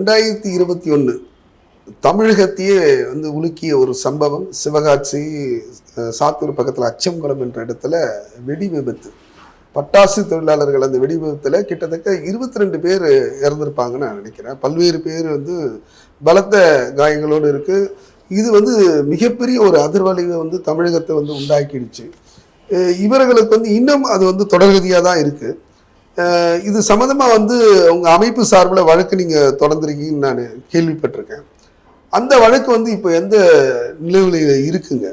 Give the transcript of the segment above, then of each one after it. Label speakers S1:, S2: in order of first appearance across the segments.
S1: ரெண்டாயிரத்தி இருபத்தி ஒன்று தமிழகத்தையே வந்து உலுக்கிய ஒரு சம்பவம். சிவகாட்சி சாத்தூர் பக்கத்தில் அச்சங்குளம் என்ற இடத்துல வெடி விபத்து. பட்டாசு தொழிலாளர்கள் அந்த வெடி விபத்தில் கிட்டத்தட்ட இருபத்தி ரெண்டு பேர் இறந்துருப்பாங்கன்னு நான் நினைக்கிறேன். பல்வேறு பேர் வந்து பலத்த காயங்களோடு இருக்குது இது வந்து மிகப்பெரிய ஒரு அதிர்வலையை வந்து தமிழகத்தை வந்து உண்டாக்கிடுச்சு. இவர்களுக்கு வந்து இன்னும் அது வந்து தொடர்கதியாக தான் இருக்குது இது சம்மந்தமாக வந்து உங்கள் அமைப்பு சார்பில் வழக்கு நீங்கள் தொடர்ந்துருக்கீங்கன்னு நான் கேள்விப்பட்டிருக்கேன். அந்த வழக்கு வந்து இப்போ எந்த நிலையில் இருக்குங்க?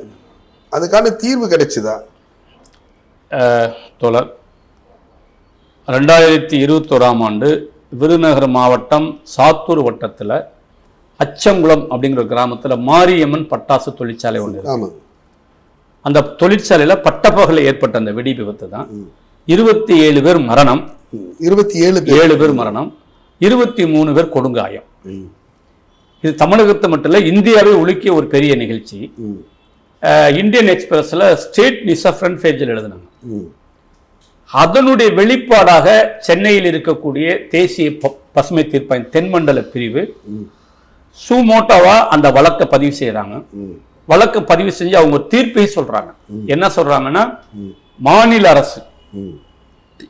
S1: அதுக்கான தீர்வு கிடைச்சுதா?
S2: தோழர் ரெண்டாயிரத்தி இருபத்தோராம் ஆண்டு விருதுநகர் மாவட்டம் சாத்தூர் வட்டத்தில் அச்சங்குளம் அப்படிங்கிற கிராமத்தில் மாரியம்மன் பட்டாசு தொழிற்சாலை ஒன்று அந்த தொழிற்சாலையில் பட்டப்பகல ஏற்பட்ட அந்த வெடி விபத்து தான் இருபத்தி ஏழு பேர் மரணம்.
S1: இருபத்தி ஏழு
S2: ஏழு பேர் மரணம். இருபத்தி மூணு பேர் கொடுங்காயம். இது தமிழகத்தை மட்டும் இல்லை இந்தியாவை உலுக்கிய ஒரு பெரிய நிகழ்ச்சி. இந்தியன் எக்ஸ்பிரஸ்ல ஸ்டேட் நியூஸை ஃப்ரண்ட் பேஜில் எழுதினாங்க அதனுடைய வெளிப்பாடாக சென்னையில் இருக்கக்கூடிய தேசிய பசுமை தீர்ப்பாயம் தென்மண்டல பிரிவு சுமோட்டோவா அந்த வழக்கை பதிவு செய்யறாங்க
S1: ம்,
S2: வழக்கு பதிவு செஞ்சு அவங்க ஒரு தீர்ப்பை சொல்றாங்க என்ன சொல்றாங்கன்னா
S1: ம்,
S2: மாநில அரசு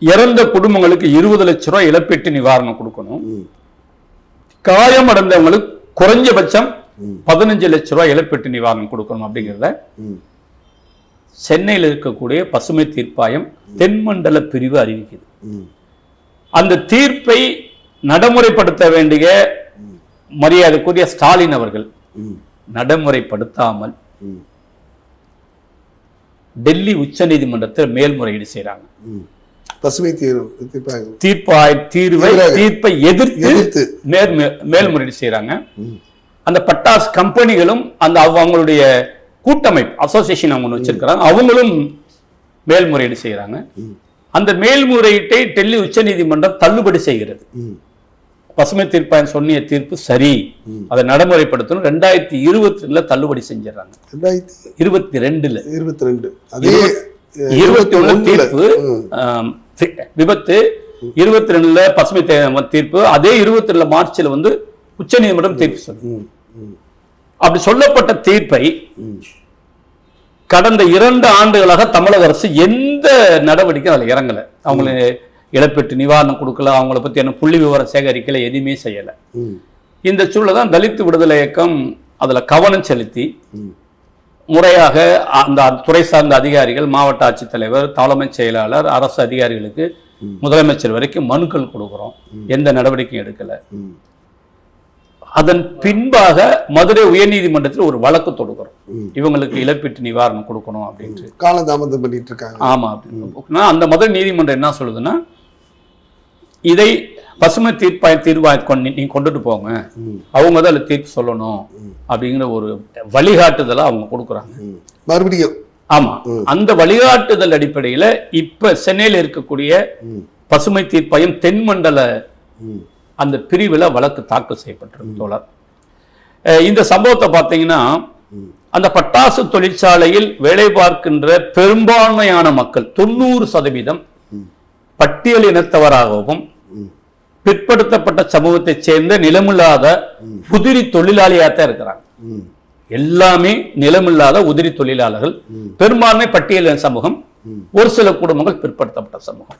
S2: இறந்த குடும்பங்களுக்கு இருபது லட்ச ரூபாய் இழப்பீட்டு நிவாரணம் கொடுக்கணும்
S1: ம்,
S2: காயமடைந்தவங்களுக்கு குறைஞ்சபட்சம். பதினஞ்சு லட்ச ரூபாய் இழப்பீட்டு நிவாரணம் கொடுக்கணும் அப்படிங்கிறத. சென்னையில் இருக்கக்கூடிய பசுமை தீர்ப்பாயம் தென்மண்டல பிரிவு அறிவிக்குது அந்த தீர்ப்பை நடைமுறைப்படுத்த வேண்டிய மரியாதைக்குரிய ஸ்டாலின் அவர்கள் நடைமுறைப்படுத்தாமல் டெல்லி உச்சநீதிமன்றத்தில் மேல்முறையீடு செய்றாங்க.
S1: ம். பசுமை தீர்வு.
S2: தீர்ப்பாய் தீர்வை. தீர்ப்பை எதிர்த்து நேர் மேல்முறையீடு செய்றாங்க.
S1: ம்,
S2: அந்த பட்டாஸ் கம்பெனிகளும் அந்த அவ- அவங்களுடைய கூட்டமைப்பு அசோசியேஷன் அவங்க வச்சிருக்கிறாங்க. அவங்களும் மேல்முறையீடு செய்றாங்க.
S1: ம்,
S2: அந்த மேல்முறையீட்டை டெல்லி உச்சநீதிமன்றம் தள்ளுபடி செய்கிறது. பசுமை தீர்ப்பாயம் சொன்னிய தீர்ப்பு சரி. அதை நடைமுறைப்படுத்தணும். ரெண்டாயிரத்தி இருபத்தி ரெண்டுல தள்ளுபடி செஞ்சிடறாங்க.
S1: ரெண்டாயிரத்தி
S2: இருபத்தி ரெண்டுல
S1: இருபத்தி ரெண்டு அதே
S2: இருபத்தி ஒண்ணு. தீர்ப்பு விபத்து இருபத்தி ரெண்டுல பசுமை தீர்ப்பு அதே இருபத்தி ரெண்டுல மார்ச்ல வந்து உச்சநீதிமன்றம் தீர்ப்பு சொல்லுது
S1: ம், ம்,
S2: அப்படி சொல்லப்பட்ட தீர்ப்பை. கடந்த இரண்டு ஆண்டுகளாக தமிழக அரசு எந்த நடவடிக்கையும் அதில் இறங்கல. அவங்கள இழப்பீட்டு நிவாரணம் கொடுக்கல அவங்கள பத்தி என்ன புள்ளி விவரம் சேகரிக்கல எதுவுமே செய்யல. இந்த சூழல தான் தலித் விடுதலை இயக்கம் அதுல கவனம் செலுத்தி முறையாக அந்த துறை சார்ந்த அதிகாரிகள் மாவட்ட ஆட்சித்தலைவர் தலைமைச் செயலாளர் அரசு அதிகாரிகளுக்கு. முதலமைச்சர் வரைக்கும் மனுக்கள் கொடுக்குறோம். எந்த நடவடிக்கையும் எடுக்கல. அதன் பின்பாக மதுரை உயர்நீதிமன்றத்தில் ஒரு வழக்கு தொடுக்கிறோம். இவங்களுக்கு இழப்பீட்டு நிவாரணம் கொடுக்கணும் அப்படின்ட்டு.
S1: காலதாமதம் பண்ணிட்டு இருக்காங்க.
S2: ஆமா. அப்படின்னு அந்த மதுரை நீதிமன்றம் என்ன சொல்லுதுன்னா இதை பசுமை தீர்ப்பாய தீர்வாய கொண்டு நீங்க கொண்டுட்டு போங்க. அவங்க தான் அதில் தீர்ப்பு சொல்லணும் அப்படிங்கிற ஒரு வழிகாட்டுதலை அவங்க கொடுக்குறாங்க.
S1: மறுபடியும்.
S2: ஆமா. அந்த வழிகாட்டுதல் அடிப்படையில இப்ப சென்னையில் இருக்கக்கூடிய பசுமை தீர்ப்பாயம் தென்மண்டல அந்த பிரிவுல வழக்கு தாக்கல் செய்யப்பட்டிருக்கு தோழர். இந்த சம்பவத்தை பார்த்தீங்கன்னா. அந்த பட்டாசு தொழிற்சாலையில் வேலை பார்க்கின்ற பெரும்பான்மையான மக்கள் தொண்ணூறு சதவீதம். பட்டியல் இனத்தவராகவும். பிற்படுத்தப்பட்ட சமூகத்தைச் சேர்ந்த நிலமில்லாத உதிரி தொழிலாளியாத்தான் இருக்கிறாங்க.
S1: ம்,
S2: எல்லாமே நிலமில்லாத உதிரி தொழிலாளர்கள். பெரும்பான்மை பட்டியலின சமூகம். ஒரு சில குடும்பங்கள் பிற்படுத்தப்பட்ட சமூகம்.